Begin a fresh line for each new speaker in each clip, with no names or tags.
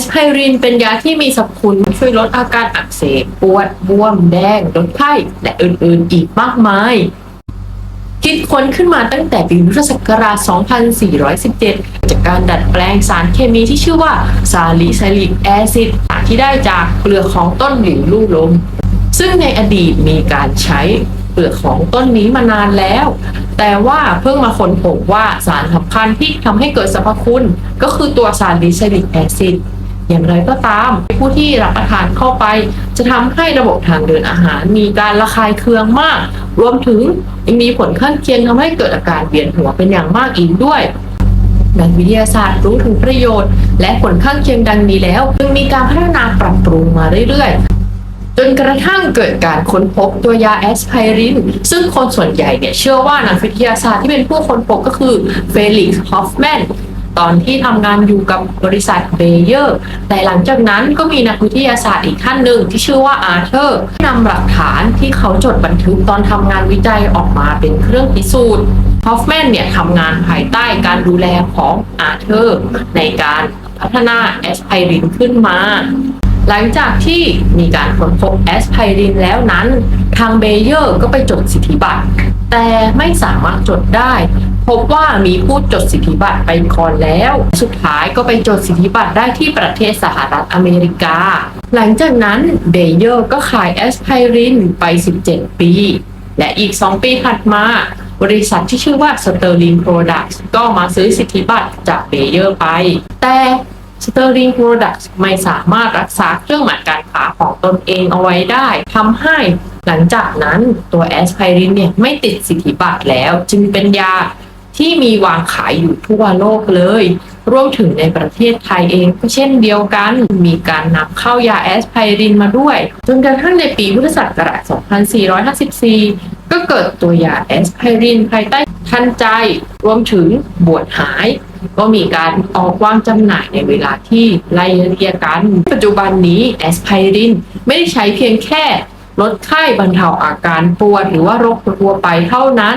สไพรินเป็นยาที่มีสรรพคุณช่วยลดอาการอักเสบปวดบวมแดงลดไข้และอื่นๆ อีกมากมาย คิดค้นขึ้นมาตั้งแต่ปีพุทธศักราช 2417 จากการดัดแปลงสารเคมีที่ชื่อว่าซาลิซิลิกแอซิดที่ได้จากเปลือกของต้นหลิวลู่ลม ซึ่งในอดีตมีการใช้เปลือกของต้นนี้มานานแล้ว แต่ว่าเพิ่งมาค้นพบว่าสารสำคัญที่ทำให้เกิดสรรพคุณ ก็คือตัวซาลิซิลิกแอซิด อย่างไรก็ตาม ผู้ที่รับประทานเข้าไป จะทำให้ระบบทางเดินอาหาร มีการระคายเคืองมาก รวมถึงยังมีผลข้างเคียงทำให้เกิดอาการเวียนหัวเป็นอย่างมากอีกด้วยนักวิทยาศาสตร์รู้ถึงประโยชน์ และผลข้างเคียงดังนี้แล้วจึงมีการพัฒนาปรับปรุงมาเรื่อยๆ จนกระทั่งเกิดการค้นพบตัวยาแอสไพริน ซึ่งคนส่วนใหญ่เนี่ยเชื่อว่านักวิทยาศาสตร์ที่เป็นผู้ค้นพบก็คือเฟลิกซ์ ฮอฟแมน ตอนที่ทำงานอยู่กับบริษัทเบเยอร์ แต่หลังจากนั้นก็มีนักวิทยาศาสตร์อีกท่านหนึ่งที่ชื่อว่าอาร์เธอร์นำหลักฐานที่เขาจดบันทึกตอนทำงานวิจัยออกมาเป็นเครื่องพิสูจน์ฮอฟแมนเนี่ยทำงานภายใต้การดูแลของอาร์เธอร์ในการพัฒนาแอสไพรินขึ้นมา หลังจากที่มีการค้นพบแอสไพรินแล้วนั้น ทางเบเยอร์ก็ไปจดสิทธิบัตร แต่ไม่สามารถจดได้ พบว่ามีผู้จดสิทธิบัตรไปก่อนแล้ว สุดท้ายก็ไปจดสิทธิบัตรได้ที่ประเทศสหรัฐอเมริกา หลังจากนั้นเบเยอร์ก็ขายแอสไพรินไป 17 ปี และอีก 2 ปีถัดมาบริษัทที่ชื่อว่า Sterling Products ก็มาซื้อสิทธิบัตรจากเบเยอร์ไป แต่ Sterling Products ไม่สามารถรักษาเครื่องหมายการค้าของตนเองเอาไว้ได้ทำให้ หลังจากนั้นตัวแอสไพรินเนี่ยไม่ติดสิทธิบัตรแล้ว จึงเป็นยาที่มีวางขายอยู่ทั่วโลกเลย รวมถึงในประเทศไทยเองก็เช่นเดียวกัน มีการนำเข้ายาแอสไพรินมาด้วย จนกระทั่งในปีพุทธศักราช 2454 ก็เกิดตัวยาแอสไพรินภายใต้ทันใจ รวมถึงบวดหาย ก็มีการออกวางจำหน่ายในเวลาที่ไล่เรียกกัน ปัจจุบันนี้แอสไพรินไม่ได้ใช้เพียงแค่ ลดไข้บรรเทาอาการปวดหรือว่าโรคทั่วไปเท่านั้น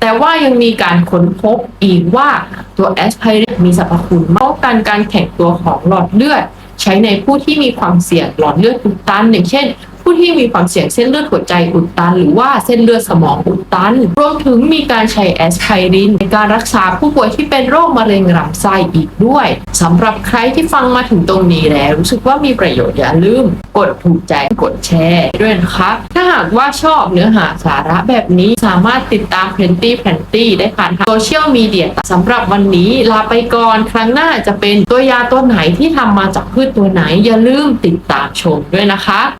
แต่ว่ายังมีการค้นพบอีกว่าตัวแอสไพรินมีสรรพคุณป้องกันการแข็งตัวของหลอดเลือด ใช้ในผู้ที่มีความเสี่ยงหลอดเลือดอุดตันอย่างเช่น ผู้ที่มีความเสี่ยงเส้นเลือดหัวใจอุดตัน หรือว่าเส้นเลือดสมองอุดตัน รวมถึงมีการใช้แอสไพรินในการรักษาผู้ป่วยที่เป็นโรคมะเร็งลำไส้อีกด้วยสำหรับใครที่ฟังมาถึงตรงนี้แล้ว รู้สึกว่ามีประโยชน์อย่าลืม กดถูกใจกดแชร์ด้วยนะคะถ้าหากว่าชอบเนื้อหาสาระแบบนี้สามารถติดตามเพนตี้แพนตี้ได้ผ่านโซเชียลมีเดียสำหรับวันนี้ลาไปก่อนครั้งหน้าจะเป็นตัวยาตัวไหนที่ทำมาจากพืชตัวไหนอย่าลืมติดตามชมด้วยนะคะ